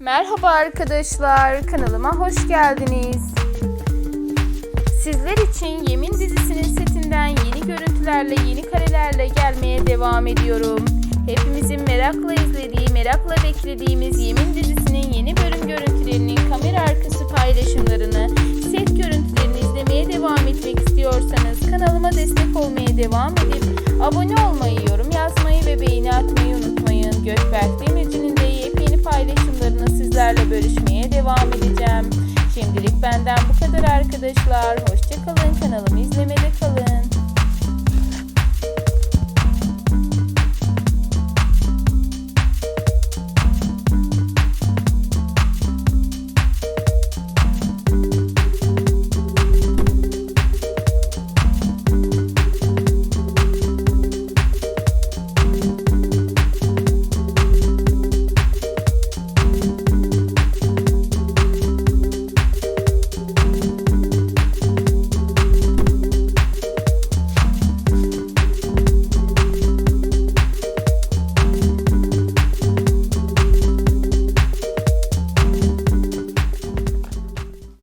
Merhaba arkadaşlar, kanalıma hoş geldiniz. Sizler için Yemin dizisinin setinden yeni görüntülerle, yeni karelerle gelmeye devam ediyorum. Hepimizin merakla izlediği, merakla beklediğimiz Yemin dizisinin yeni bölüm görüntülerinin kamera arkası paylaşımlarını, set görüntülerini izlemeye devam etmek istiyorsanız kanalıma destek olmaya devam edip abone olmayı, benden bu kadar arkadaşlar. Hoşçakalın. Kanalımı izlemede kalın.